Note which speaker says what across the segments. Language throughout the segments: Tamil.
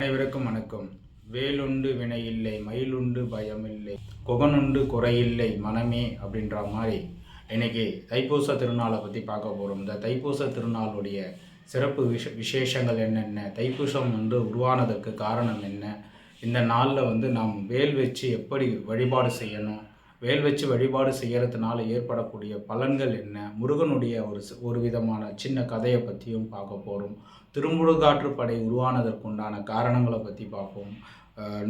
Speaker 1: அனைவருக்கும் வணக்கம். வேலுண்டு வினையில்லை மயிலுண்டு பயமில்லை குகனுண்டு குறையில்லை மனமே அப்படின்ற மாதிரி இன்னைக்கு தைப்பூச திருநாளை பற்றி பார்க்க போகிறோம் இந்த தைப்பூச திருநாளுடைய சிறப்பு விஷ விசேஷங்கள் என்னென்ன தைப்பூசம் வந்து உருவானதற்கு காரணம் என்ன இந்த நாளில் வந்து நாம் வேல் வச்சு எப்படி வழிபாடு செய்யணும் வேல் வச்சு வழிபாடு செய்கிறதுனால ஏற்படக்கூடிய பலன்கள் என்ன? முருகனுடைய ஒரு ஒரு விதமான சின்ன கதையை பற்றியும் பார்க்க போகிறோம் திருமுருகாற்றுப்படை உருவானதற்குண்டான காரணங்களை பற்றி பார்ப்போம்.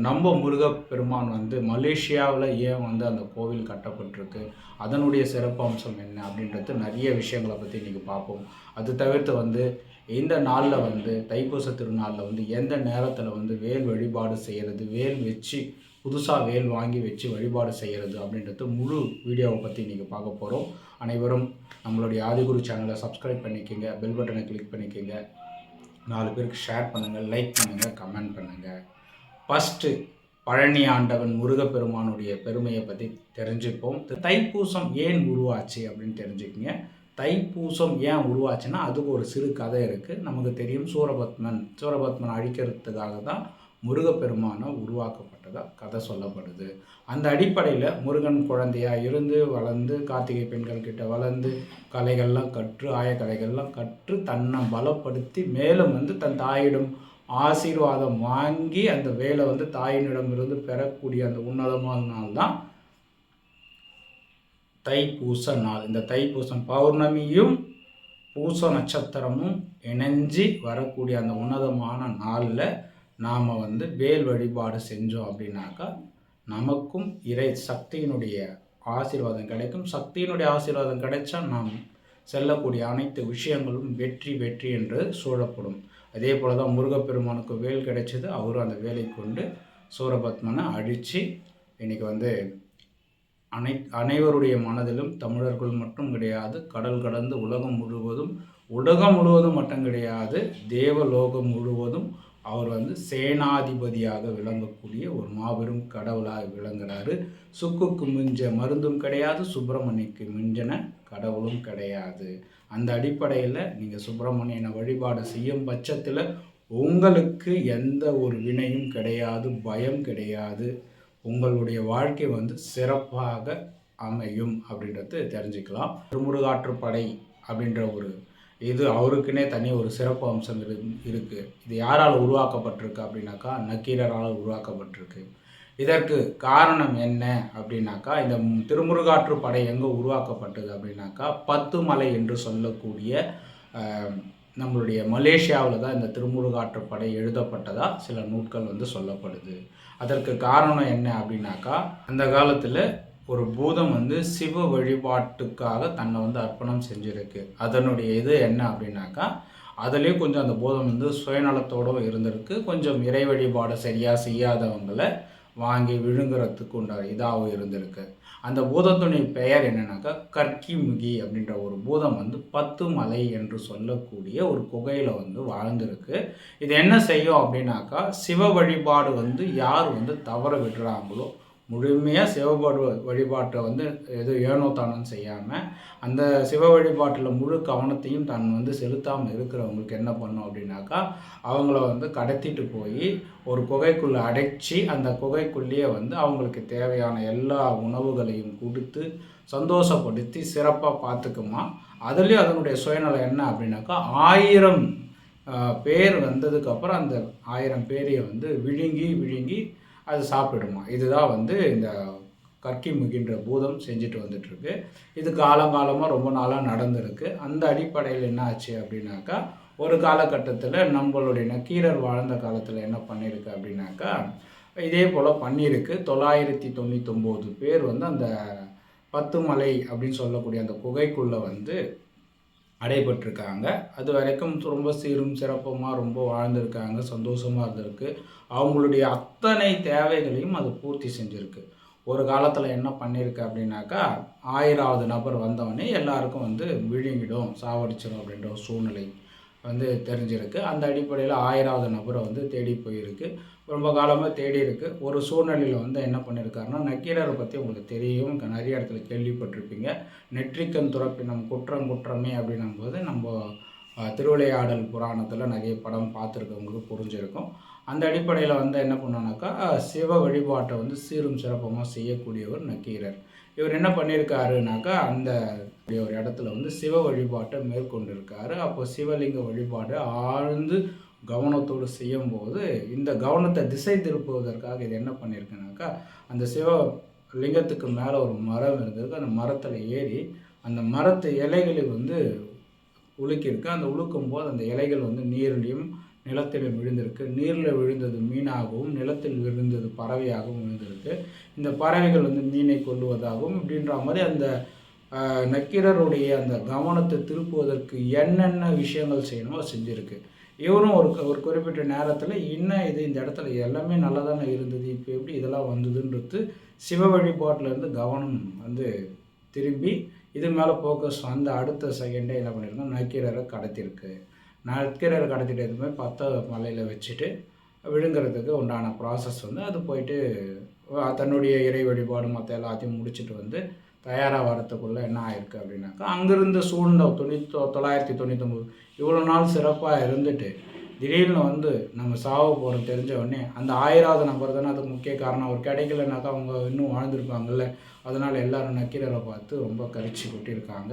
Speaker 1: நம்ம முருகப்பெருமான் வந்து மலேசியாவில் ஏன் வந்து அந்த கோவில் கட்டப்பட்டிருக்கு? அதனுடைய சிறப்பம்சம் என்ன? அப்படின்றது நிறைய விஷயங்களை பற்றி இன்றைக்கி பார்ப்போம். அது தவிர்த்து வந்து இந்த நாளில் வந்து தைப்பூச திருநாளில் வந்து எந்த நேரத்தில் வந்து வேல் வழிபாடு செய்கிறது வேல் வச்சு புதுசாக வேல் வாங்கி வச்சு வழிபாடு செய்கிறது அப்படின்றது முழு வீடியோவை பற்றி இன்றைக்கி பார்க்க போகிறோம் அனைவரும் நம்மளுடைய ஆதிகுரு சேனலை சப்ஸ்கிரைப் பண்ணிக்கோங்க பெல் பட்டனை கிளிக் பண்ணிக்கோங்க. நாலு பேருக்கு ஷேர் பண்ணுங்கள் லைக் பண்ணுங்கள் கமெண்ட் பண்ணுங்கள் ஃபஸ்ட்டு பழனி ஆண்டவன் முருகப்பெருமானுடைய பெருமையை பற்றி தெரிஞ்சுப்போம். தைப்பூசம் ஏன் உருவாச்சு அப்படின்னு தெரிஞ்சுக்கங்க. தைப்பூசம் ஏன் உருவாச்சுன்னா அதுக்கு ஒரு சிறு கதை இருக்குது நமக்கு தெரியும் சூரபத்மன். சூரபத்மன் அழிக்கிறதுக்காக தான் முருகப்பெருமானை உருவாக்கப்பட்டதாக கதை சொல்லப்படுது. அந்த அடிப்படையில் முருகன் குழந்தையாக இருந்து வளர்ந்து கார்த்திகை பெண்கள்கிட்ட வளர்ந்து கலைகள்லாம் கற்று ஆயக்கலைகள்லாம் கற்று தன்னை பலப்படுத்தி மேலும் வந்து தன் தாயிடம் ஆசீர்வாதம் வாங்கி அந்த வேலை வந்து தாயினிடமிருந்து பெறக்கூடிய அந்த உன்னதமான நாள் தான் தைப்பூச நாள். இந்த தைப்பூசம் பௌர்ணமியும் பூச நட்சத்திரமும் இணைஞ்சி வரக்கூடிய அந்த உன்னதமான நாளில் நாம் வந்து வேல் வழிபாடு செஞ்சோம் அப்படின்னாக்கா நமக்கும் இறை சக்தியினுடைய ஆசீர்வாதம் கிடைக்கும். சக்தியினுடைய ஆசீர்வாதம் கிடைச்சா நாம் செல்லக்கூடிய அனைத்து விஷயங்களும் வெற்றி வெற்றி என்று சூழப்படும். அதே போல தான் முருகப்பெருமானுக்கு வேல் கிடைச்சது. அவரும் அந்த வேலை கொண்டு சூரபத்மனை அழித்து இன்னைக்கு வந்து அனை அனைவருடைய மனதிலும் தமிழர்கள் மட்டும் கிடையாது கடல் கடந்து உலகம் முழுவதும் உலகம் முழுவதும் மட்டும் கிடையாது தேவலோகம் முழுவதும் அவர் வந்து சேனாதிபதியாக விளங்கக்கூடிய ஒரு மாபெரும் கடவுளாக விளங்குறாரு. சுக்குக்கு மிஞ்ச மருந்தும் கிடையாது சுப்பிரமணியக்கு மிஞ்சன கடவுளும் கிடையாது. அந்த அடிப்படையில் நீங்கள் சுப்பிரமணியனை வழிபாடு செய்யும் பட்சத்தில் உங்களுக்கு எந்த ஒரு வினையும் கிடையாது பயம் கிடையாது. உங்களுடைய வாழ்க்கை வந்து சிறப்பாக அமையும் அப்படின்றது தெரிஞ்சுக்கலாம். திருமுருகாற்றுப்படை அப்படின்ற ஒரு இது அவருக்குன்னே தனி ஒரு சிறப்பு அம்சம் இரு இருக்குது இது யாரால் உருவாக்கப்பட்டிருக்கு அப்படின்னாக்கா நக்கீரரால் உருவாக்கப்பட்டிருக்கு. இதற்கு காரணம் என்ன அப்படின்னாக்கா இந்த திருமுருகாற்று படை எங்கே உருவாக்கப்பட்டது அப்படின்னாக்கா பத்து மலை என்று சொல்லக்கூடிய நம்மளுடைய மலேசியாவில் தான் இந்த திருமுருகாற்று படை எழுதப்பட்டதாக சில நூட்கள் வந்து சொல்லப்படுது. அதற்கு காரணம் என்ன அப்படின்னாக்கா அந்த காலத்தில் ஒரு பூதம் வந்து சிவ வழிபாட்டுக்காக தன்னை வந்து அர்ப்பணம் செஞ்சுருக்கு. அதனுடைய இது என்ன அப்படின்னாக்கா அதுலேயும் கொஞ்சம் அந்த பூதம் வந்து சுயநலத்தோடு இருந்திருக்கு. கொஞ்சம் இறை வழிபாடு சரியாக செய்யாதவங்களை வாங்கி விழுங்குறதுக்கு உண்டான இதாகவும் இருந்திருக்கு. அந்த பூதத்துடைய பெயர் என்னன்னாக்கா கற்கிமுகி அப்படின்ற ஒரு பூதம் வந்து பத்து மலை என்று சொல்லக்கூடிய ஒரு குகையில் வந்து வாழ்ந்திருக்கு. இது என்ன செய்யும் அப்படின்னாக்கா சிவ வழிபாடு வந்து யார் வந்து தவற விடுறாங்களோ முழுமையாக சிவபாடு வழிபாட்டை வந்து எது ஏனோ தானம் செய்யாமல் அந்த சிவ வழிபாட்டில் முழு கவனத்தையும் தான் வந்து செலுத்தாமல் இருக்கிறவங்களுக்கு என்ன பண்ணும் அப்படின்னாக்கா அவங்கள வந்து கடத்திட்டு போய் ஒரு குகைக்குள்ளே அடைச்சி அந்த குகைக்குள்ளேயே வந்து அவங்களுக்கு தேவையான எல்லா உணவுகளையும் கொடுத்து சந்தோஷப்படுத்தி சிறப்பாக பார்த்துக்குமா? அதுலேயும் அதனுடைய சுயநலம் என்ன அப்படின்னாக்கா ஆயிரம் பேர் வந்ததுக்கப்புறம் அந்த ஆயிரம் பேரையை வந்து விழுங்கி விழுங்கி அது சாப்பிடுமா? இதுதான் வந்து இந்த கற்கி முகின்ற பூதம் செஞ்சுட்டு வந்துட்டுருக்கு. இது காலங்காலமாக ரொம்ப நாளாக நடந்திருக்கு. அந்த அடிப்படையில் என்ன ஆச்சு அப்படின்னாக்கா ஒரு காலகட்டத்தில் நம்மளுடைய நக்கீரர் வாழ்ந்த காலத்தில் என்ன பண்ணியிருக்கு அப்படின்னாக்கா இதே போல் பண்ணியிருக்கு தொள்ளாயிரத்தி தொண்ணூத்தொம்போது பேர் வந்து அந்த பத்து மலை அப்படின்னு சொல்லக்கூடிய அந்த குகைக்குள்ளே வந்து அடைபட்டிருக்காங்க. அது வரைக்கும் ரொம்ப சீரும் சிறப்புமாக ரொம்ப வாழ்ந்திருக்காங்க சந்தோஷமாக இருந்திருக்கு. அவங்களுடைய அத்தனை தேவைகளையும் அது பூர்த்தி செஞ்சுருக்கு. ஒரு காலத்தில் என்ன பண்ணியிருக்கு அப்படின்னாக்கா ஆயிராவது நபர் வந்தவொடனே எல்லாருக்கும் வந்து விழுங்கிடும் சாவடிச்சிடும் அப்படின்ற ஒரு சூழ்நிலை. வந்து தெரிஞ்சிருக்கு. அந்த அடிப்படையில் ஆயிராவது நபரை வந்து தேடி போயிருக்கு. ரொம்ப காலமாக தேடி இருக்கு. ஒரு சூழ்நிலையில் வந்து என்ன பண்ணியிருக்காருன்னா நக்கீரரை பற்றி உங்களுக்கு தெரியும். நிறைய இடத்துல கேள்விப்பட்டிருப்பீங்க. நெற்றிக்கண் துறப்பினம் குற்றம் குற்றமே அப்படின்னும் போது நம்ம திருவிளையாடல் புராணத்தில் நிறைய படம் பார்த்துருக்கவங்களுக்கு புரிஞ்சிருக்கும். அந்த அடிப்படையில் வந்து என்ன பண்ணோன்னாக்கா சிவ வழிபாட்டை வந்து சீரும் சிறப்பமாக செய்யக்கூடியவர் நக்கீரர். இவர் என்ன பண்ணியிருக்காருனாக்கா அந்த ஒரு இடத்துல வந்து சிவ வழிபாட்டை மேற்கொண்டிருக்காரு. அப்போ சிவலிங்க வழிபாடு ஆழ்ந்து கவனத்தோடு செய்யும்போது இந்த கவனத்தை திசை திருப்புவதற்காக இது என்ன பண்ணியிருக்குனாக்கா அந்த சிவ லிங்கத்துக்கு மேலே ஒரு மரம் இருந்திருக்கு அந்த மரத்தில் ஏறி அந்த மரத்து இலைகளை வந்து உலுக்கியிருக்கு. அந்த உழுக்கும் போது அந்த இலைகள் வந்து நீர்லையும் நிலத்திலும் விழுந்திருக்கு. நீரில் விழுந்தது மீனாகவும் நிலத்தில் விழுந்தது பறவையாகவும் விழுந்திருக்கு. இந்த பறவைகள் வந்து மீனை கொள்ளுவதாகவும் இப்படின்ற மாதிரி அந்த நக்கீரருடைய அந்த கவனத்தை திருப்புவதற்கு என்னென்ன விஷயங்கள் செய்யணுமோ செஞ்சுருக்கு. இவரும் ஒரு ஒரு குறிப்பிட்ட நேரத்தில் இன்னும் இது இந்த இடத்துல எல்லாமே நல்லா தானே இருந்தது இப்போ எப்படி இதெல்லாம் வந்ததுன்றது சிவ வழிபாட்டிலேருந்து கவனம் வந்து திரும்பி இது மேலே ஃபோக்கஸ் அந்த அடுத்த செகண்டே என்ன பண்ணியிருக்கோம் நக்கீரரை கடத்திருக்கு. நக்கீரரை கடத்திட்டு எதுவுமே பத்த மலையில் வச்சுட்டு விழுங்குறதுக்கு உண்டான ப்ராசஸ் வந்து அது போயிட்டு தன்னுடைய இறை வழிபாடு மற்ற எல்லாத்தையும் முடிச்சுட்டு வந்து தயாராக வரத்துக்குள்ளே என்ன ஆயிருக்கு அப்படின்னாக்கா அங்கேருந்து சூழ்ந்த தொண்ணூத்தொ தொள்ளாயிரத்தி தொண்ணூத்தொம்பது இவ்வளோ நாள் சிறப்பாக இருந்துட்டு திடீர்னு வந்து நம்ம சாவ போகிறோம் தெரிஞ்ச உடனே அந்த ஆயிராவது நம்பர் தானே அதுக்கு முக்கிய காரணம். அவர் கிடைக்கலனாக்கா அவங்க இன்னும் வாழ்ந்துருப்பாங்கல்ல. அதனால் எல்லோரும் நக்கீரரை பார்த்து ரொம்ப கரிச்சு கொட்டியிருக்காங்க.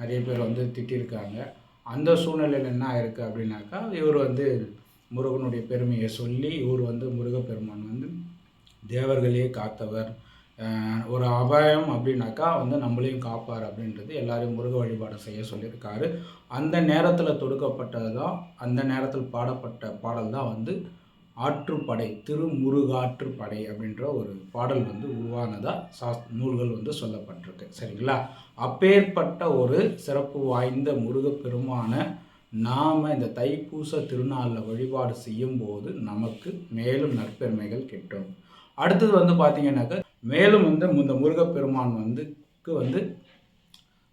Speaker 1: நிறைய பேர் வந்து திட்டிருக்காங்க அந்த சூழ்நிலையில் என்ன ஆயிருக்கு அப்படின்னாக்கா இவர் வந்து முருகனுடைய பெருமையை சொல்லி இவர் வந்து முருகப்பெருமான் வந்து தேவர்களையே காத்தவர். ஒரு அபாயம் அப்படின்னாக்கா வந்து நம்மளையும் காப்பார் அப்படின்றது எல்லாரையும் முருக வழிபாடு செய்ய சொல்லியிருக்காரு. அந்த நேரத்தில் தொடுக்கப்பட்டது தான் அந்த நேரத்தில் பாடப்பட்ட பாடல் தான் வந்து ஆற்றுப்படை திருமுருகாற்றுப்படை அப்படின்ற ஒரு பாடல் வந்து உருவானதாக சா நூல்கள் வந்து சொல்லப்பட்டிருக்கு. சரிங்களா? அப்பேற்பட்ட ஒரு சிறப்பு வாய்ந்த முருகப்பெருமான நாம் இந்த தைப்பூச திருநாளில் வழிபாடு செய்யும்போது நமக்கு மேலும் நற்பெருமைகள் கிட்டும். அடுத்தது வந்து பார்த்திங்கனாக்கா மேலும் வந்து இந்த முருகப்பெருமான் வந்துக்கு வந்து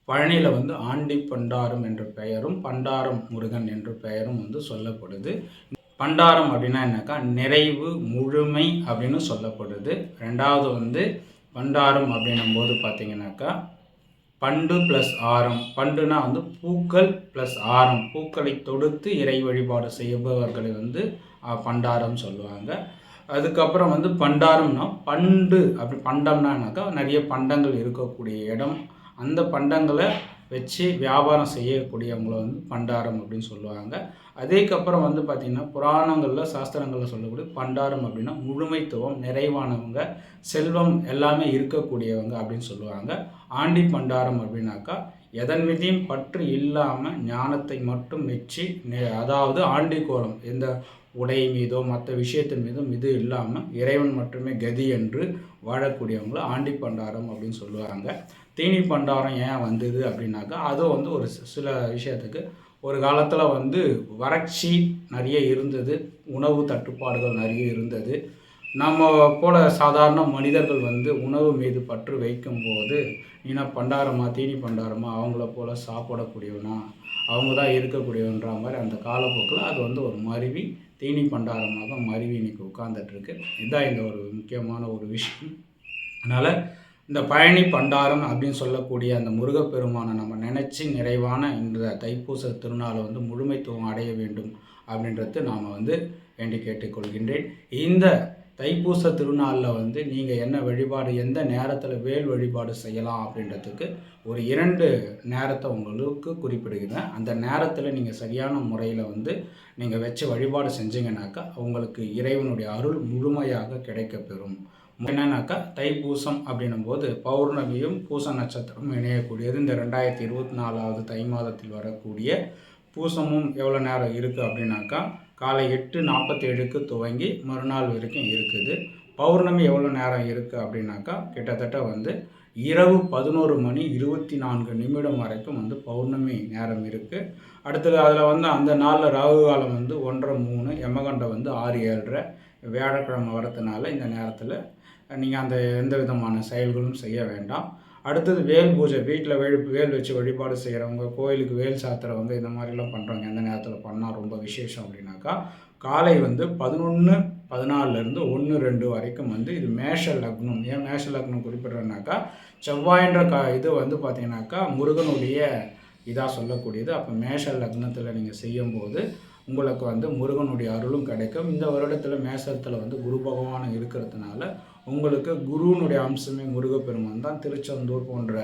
Speaker 1: பழனியில் வந்து ஆண்டி பண்டாரம் என்ற பெயரும் பண்டாரம் முருகன் என்ற பெயரும் வந்து சொல்லப்படுது. பண்டாரம் அப்படின்னா என்னக்கா? நிறைவு முழுமை அப்படின்னு சொல்லப்படுது. ரெண்டாவது வந்து பண்டாரம் அப்படின்னும் போது பார்த்தீங்கன்னாக்கா பண்டு ப்ளஸ் ஆரம். பண்டுனா வந்து பூக்கள் ப்ளஸ் ஆரம். பூக்களை தொடுத்து இறை வழிபாடு செய்பவர்களை வந்து பண்டாரம் சொல்லுவாங்க. அதுக்கப்புறம் வந்து பண்டாரம்னா பண்டு. அப்படி பண்டம்னாக்கா நிறைய பண்டங்கள் இருக்கக்கூடிய இடம். அந்த பண்டங்களை வச்சு வியாபாரம் செய்யக்கூடியவங்கள வந்து பண்டாரம் அப்படின்னு சொல்லுவாங்க. அதேக்கப்புறம் வந்து பார்த்திங்கன்னா புராணங்களில் சாஸ்திரங்களில் சொல்லக்கூடிய பண்டாரம் அப்படின்னா முழுமைத்துவம் நிறைவானவங்க செல்வம் எல்லாமே இருக்கக்கூடியவங்க அப்படின்னு சொல்லுவாங்க. ஆண்டி பண்டாரம் அப்படின்னாக்கா எதன் மீதையும் பற்று இல்லாமல் ஞானத்தை மட்டும் வச்சு அதாவது ஆண்டி கோலம் உடை மீதோ மற்ற விஷயத்தின் மீதும் இது இல்லாமல் இறைவன் மட்டுமே கதி என்று வாழக்கூடியவங்கள ஆண்டி பண்டாரம் அப்படின்னு சொல்லுவாங்க. தீனி பண்டாரம் ஏன் வந்தது அப்படின்னாக்கா அதுவும் வந்து ஒரு சில விஷயத்துக்கு ஒரு காலத்தில் வந்து வறட்சி நிறைய இருந்தது உணவு தட்டுப்பாடுகள் நிறைய இருந்தது. நம்ம போல சாதாரண மனிதர்கள் வந்து உணவு மீது பற்று வைக்கும்போது நீனா பண்டாரமா தீனி பண்டாரமா அவங்கள போல் சாப்பிடக்கூடியவனா அவங்க தான் இருக்கக்கூடியவன்ற மாதிரி அந்த காலப்போக்கில் அது வந்து ஒரு மருவி தீனி பண்டாரமாக மருவி இன்னைக்கு உட்காந்துட்ருக்கு இதுதான் இந்த ஒரு முக்கியமான ஒரு விஷயம். அதனால் இந்த பழனி பண்டாரம் அப்படின்னு சொல்லக்கூடிய அந்த முருகப்பெருமானை நம்ம நினச்சி நிறைவான இந்த தைப்பூச திருநாளை வந்து முழுமைத்துவம் அடைய வேண்டும் அப்படின்றது நாம் வந்து வேண்டி கேட்டுக்கொள்கின்றேன். இந்த தைப்பூச திருநாளில் வந்து நீங்கள் என்ன வழிபாடு எந்த நேரத்தில் வேல் வழிபாடு செய்யலாம் அப்படின்றதுக்கு ஒரு இரண்டு நேரத்தை உங்களுக்கு குறிப்பிடுகிறேன். அந்த நேரத்தில் நீங்கள் சரியான முறையில் வந்து நீங்கள் வச்சு வழிபாடு செஞ்சீங்கன்னாக்கா உங்களுக்கு இறைவனுடைய அருள் முழுமையாக கிடைக்கப்பெறும். என்னன்னாக்கா தைப்பூசம் அப்படின்னும் போது பௌர்ணமியும் பூச நட்சத்திரமும் இணையக்கூடியது. இந்த ரெண்டாயிரத்தி இருபத்தி நாலாவது தை மாதத்தில் வரக்கூடிய பூசமும் எவ்வளோ நேரம் இருக்குது அப்படின்னாக்கா காலை எட்டு நாற்பத்தேழுக்கு துவங்கி மறுநாள் வரைக்கும் இருக்குது. பௌர்ணமி எவ்வளோ நேரம் இருக்குது அப்படின்னாக்கா கிட்டத்தட்ட வந்து இரவு பதினோரு மணி இருபத்தி நான்கு நிமிடம் வரைக்கும் வந்து பௌர்ணமி நேரம் இருக்குது அடுத்தது அதில் வந்து அந்த நாளில் ராகு காலம் வந்து ஒன்றரை மூணு எமகண்டம் வந்து ஆறு ஏழரை வியாழக்கிழமை வரதுனால இந்த நேரத்தில் நீங்கள் அந்த எந்த விதமான செயல்களும் செய்ய வேண்டாம். அடுத்தது வேல் பூஜை வீட்டில் வேல் வேல் வச்சு வழிபாடு செய்கிறவங்க கோயிலுக்கு வேல் சாத்துறவங்க இந்த மாதிரிலாம் பண்ணுறவங்க எந்த நேரத்தில் பண்ணால் ரொம்ப விசேஷம் அப்படின்னாக்கா காலை வந்து பதினொன்று பதினாலருந்து ஒன்று ரெண்டு வரைக்கும் வந்து இது மேஷ லக்னம். ஏன் மேஷ லக்னம் குறிப்பிட்றேன்னாக்கா செவ்வாயின்ற கா இது வந்து பார்த்தீங்கன்னாக்கா முருகனுடைய இதாக சொல்லக்கூடியது. அப்போ மேஷ லக்னத்தில் நீங்கள் செய்யும்போது உங்களுக்கு வந்து முருகனுடைய அருளும் கிடைக்கும். இந்த வருடத்தில் மேசத்தில் வந்து குரு பகவான் இருக்கிறதுனால உங்களுக்கு குருவினுடைய அம்சமே முருகப்பெருமான் தான். திருச்செந்தூர் போன்ற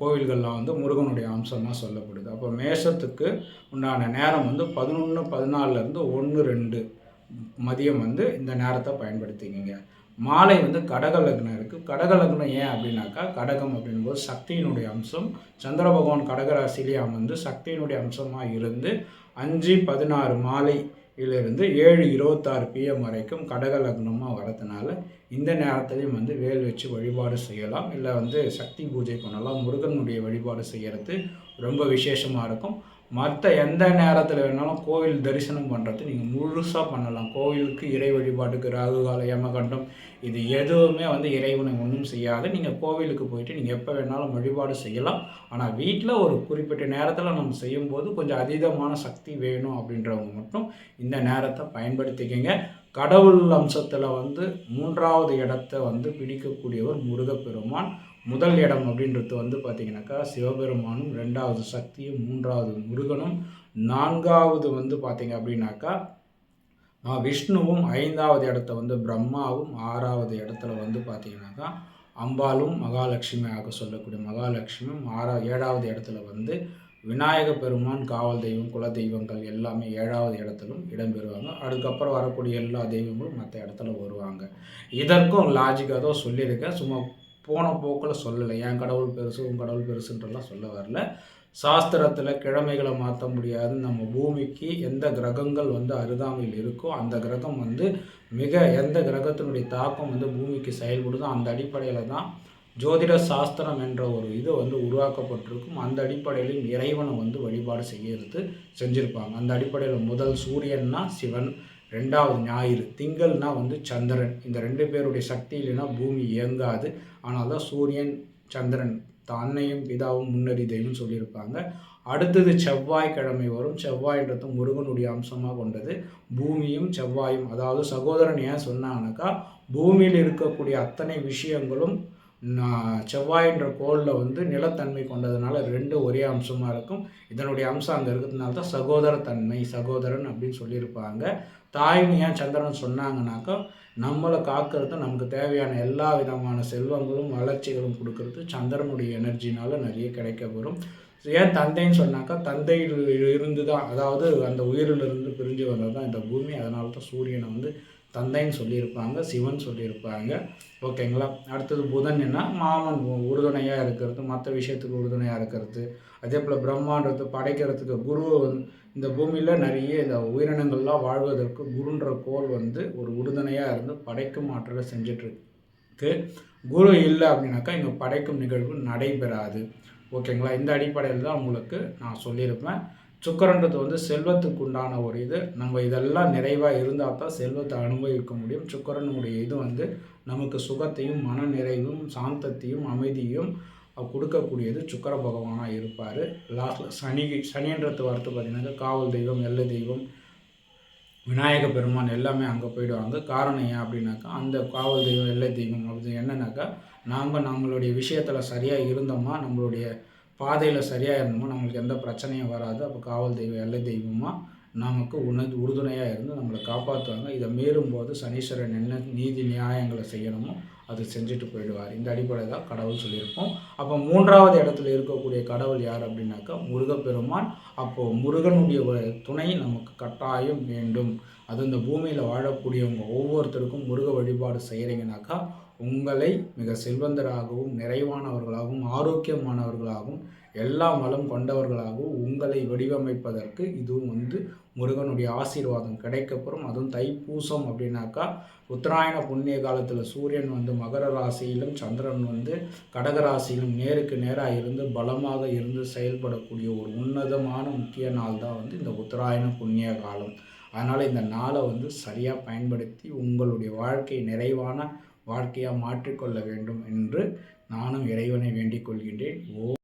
Speaker 1: கோவில்கள்லாம் வந்து முருகனுடைய அம்சமாக சொல்லப்படுது. அப்போ மேஷத்துக்கு உண்டான நேரம் வந்து பதினொன்று பதினாலருந்து ஒன்று ரெண்டு மதியம் வந்து இந்த நேரத்தை பயன்படுத்திக்கிங்க. மாலை வந்து கடக லக்னம் இருக்குது கடக லக்னம் ஏன் அப்படின்னாக்கா கடகம் அப்படின்போது சக்தியினுடைய அம்சம். சந்திர பகவான் கடகராசிலே அமர்ந்து சக்தியினுடைய அம்சமாக இருந்து அஞ்சு பதினாறு மாலை மாலையிலிருந்து ஏழு இருபத்தாறு பிஎம் வரைக்கும் கடக லக்னமாக வரதுனால இந்த நேரத்துலையும் வந்து வேல் வச்சு வழிபாடு செய்யலாம். இல்லை வந்து சக்தி பூஜை பண்ணலாம். முருகனுடைய வழிபாடு செய்கிறது ரொம்ப விசேஷமாக இருக்கும். மற்ற எந்த நேரத்தில் வேணாலும் கோவில் தரிசனம் பண்ணுறது நீங்கள் முழுசாக பண்ணலாம். கோவிலுக்கு இறை வழிபாட்டுக்கு ராகுகால யமகண்டம் இது எதுவுமே வந்து இறைவனை ஒன்றும் செய்யாது. நீங்கள் கோவிலுக்கு போயிட்டு நீங்கள் எப்போ வேணாலும் வழிபாடு செய்யலாம். ஆனால் வீட்டில் ஒரு குறிப்பிட்ட நேரத்தில் நம்ம செய்யும்போது கொஞ்சம் அதீதமான சக்தி வேணும் அப்படின்றவங்க மட்டும் இந்த நேரத்தை பயன்படுத்திக்கங்க. கடவுள் அம்சத்தில் வந்து மூன்றாவது இடத்த வந்து பிடிக்கக்கூடியவர் முருகப்பெருமான். முதல் இடம் அப்படின்றது வந்து பார்த்திங்கனாக்கா சிவபெருமானும் ரெண்டாவது சக்தியும் மூன்றாவது முருகனும் நான்காவது வந்து பார்த்திங்க அப்படின்னாக்கா விஷ்ணுவும் ஐந்தாவது இடத்த வந்து பிரம்மாவும் ஆறாவது இடத்துல வந்து பார்த்திங்கனாக்கா அம்பாலும் மகாலட்சுமியாக சொல்லக்கூடிய மகாலட்சுமியும் ஆறா ஏழாவது இடத்துல வந்து விநாயக பெருமான் காவல் தெய்வம் குல தெய்வங்கள் எல்லாமே ஏழாவது இடத்திலும் இடம்பெறுவாங்க. அதுக்கப்புறம் வரக்கூடிய எல்லா தெய்வங்களும் மற்ற இடத்துல வருவாங்க. இதற்கும் லாஜிக்காக தான் சொல்லியிருக்கேன். சும்மா போன போக்கில் சொல்லலை. என் கடவுள் பெருசு உன் கடவுள் பெருசுன்றலாம் சொல்ல வரல. சாஸ்திரத்தில் கிழமைகளை மாற்ற முடியாது. நம்ம பூமிக்கு எந்த கிரகங்கள் வந்து அருகாமையில் இருக்கோ அந்த கிரகம் வந்து மிக எந்த கிரகத்தினுடைய தாக்கம் வந்து பூமிக்கு செயல்படுதோ அந்த அடிப்படையில் தான் ஜோதிட சாஸ்திரம் என்ற ஒரு இது வந்து உருவாக்கப்பட்டிருக்கும். அந்த அடிப்படையில் இறைவனை வந்து வழிபாடு செய்யறது செஞ்சுருப்பாங்க. அந்த அடிப்படையில் முதல் சூரியன்னா சிவன் ரெண்டாவது ஞாயிறு திங்கள்னா வந்து சந்திரன். இந்த ரெண்டு பேருடைய சக்தி இல்லைன்னா பூமி இயங்காது. ஆனால் தான் சூரியன் சந்திரன் தன்னையும் பிதாவும் முன்னறி தெய்வம் சொல்லியிருப்பாங்க. அடுத்தது செவ்வாய்க்கிழமை வரும். செவ்வாய்ன்றது முருகனுடைய அம்சமாக கொண்டது. பூமியும் செவ்வாயும் அதாவது சகோதரன் ஏன் சொன்னாங்கனாக்கா பூமியில் இருக்கக்கூடிய அத்தனை விஷயங்களும் செவ்வாயின்ற கோளில் வந்து நிலத்தன்மை கொண்டதுனால ரெண்டு ஒரே அம்சமாக இருக்கும். இதனுடைய அம்சம் அங்கே இருக்கிறதுனால தான் சகோதரத்தன்மை சகோதரன் அப்படின்னு சொல்லியிருப்பாங்க. தாய்னு ஏன் சந்திரன் சொன்னாங்கனாக்கா நம்மளை காக்கிறது நமக்கு தேவையான எல்லா விதமான செல்வங்களும் வளர்ச்சிகளும் கொடுக்கறது சந்திரனுடைய எனர்ஜினால் நிறைய கிடைக்க வரும் ஏன் தந்தைன்னு சொன்னாக்கா தந்தையில் இருந்து தான் அதாவது அந்த உயிரிலிருந்து பிரிஞ்சு வந்தது தான் இந்த பூமி. அதனால தான் சூரியனை வந்து தந்தைன்னு சொல்லியிருப்பாங்க சிவன் சொல்லியிருப்பாங்க. ஓகேங்களா? அடுத்தது புதன் என்ன? மாமன் உறுதுணையாக இருக்கிறது மற்ற விஷயத்துக்கு உறுதுணையாக இருக்கிறது. அதே போல் பிரம்மாண்டத்தை படைக்கிறதுக்கு குரு இந்த பூமியில் நிறைய இந்த உயிரினங்கள்லாம் வாழ்வதற்கு குருன்ற கோல் வந்து ஒரு உறுதுணையாக இருந்து படைக்கும் ஆற்றலை செஞ்சிட்ருக்கு. குரு இல்லை அப்படின்னாக்கா இங்கே படைக்கும் நிகழ்வு நடைபெறாது. ஓகேங்களா? இந்த அடிப்படையில் தான் உங்களுக்கு நான் சொல்லியிருப்பேன். சுக்கரன்றது வந்து செல்வத்துக்கு உண்டான ஒரு இது. நம்ம இதெல்லாம் நிறைவாக இருந்தால் தான் செல்வத்தை அனுபவிக்க முடியும். சுக்கரனுடைய இது வந்து நமக்கு சுகத்தையும் மன நிறைவும் சாந்தத்தையும் அமைதியும் கொடுக்கக்கூடியது சுக்கர பகவானாக இருப்பார். லாஸ்ட்டில் சனி சனின்றது வரத்து பார்த்திங்கனாக்கா காவல் தெய்வம் எல்லை தெய்வம் விநாயக பெருமான் எல்லாமே அங்கே போயிடுவாங்க. காரணம் ஏன் அப்படின்னாக்கா அந்த காவல் தெய்வம் எல்லை தெய்வம் அப்படின்னு என்னன்னாக்கா நாம் நம்மளுடைய விஷயத்தில் சரியாக இருந்தோமா நம்மளுடைய பாதையில் சரியாக இருந்தோமோ நம்மளுக்கு எந்த பிரச்சனையும் வராது. அப்போ காவல் தெய்வம் எல்லை தெய்வமாக நமக்கு உணர்ந்து உறுதுணையாக இருந்து நம்மளை காப்பாற்றுவாங்க இதை மீறும்போது சனீஸ்வரன் என்ன நீதி நியாயங்களை செய்யணுமோ அது செஞ்சுட்டு போயிடுவார். இந்த அடிப்படை தான் கடவுள் சொல்லியிருப்போம். அப்போ மூன்றாவது இடத்துல இருக்கக்கூடிய கடவுள் யார் அப்படின்னாக்கா முருகப்பெருமான். அப்போது முருகனுடைய துணை நமக்கு கட்டாயம் வேண்டும். அது இந்த பூமியில் வாழக்கூடியவங்க ஒவ்வொருத்தருக்கும் முருக வழிபாடு செய்கிறீங்கனாக்கா உங்களை மிக செல்வந்தராகவும் நிறைவானவர்களாகவும் ஆரோக்கியமானவர்களாகவும் எல்லா வளம் கொண்டவர்களாகவும் உங்களை வடிவமைப்பதற்கு இதுவும் வந்து முருகனுடைய ஆசீர்வாதம் கிடைக்கப்பெறும். அதுவும் தைப்பூசம் அப்படின்னாக்கா உத்தராயண புண்ணிய காலத்தில் சூரியன் வந்து மகர ராசியிலும் சந்திரன் வந்து கடக ராசியிலும் நேருக்கு நேராக இருந்து பலமாக இருந்து செயல்படக்கூடிய ஒரு உன்னதமான முக்கிய நாள் தான் வந்து இந்த உத்தராயண புண்ணிய காலம். அதனால் இந்த நாளை வந்து சரியாக பயன்படுத்தி உங்களுடைய வாழ்க்கை நிறைவான வாழ்க்கையாக மாற்றிக்கொள்ள வேண்டும் என்று நானும் இறைவனை வேண்டிக் கொள்கின்றேன். ஓ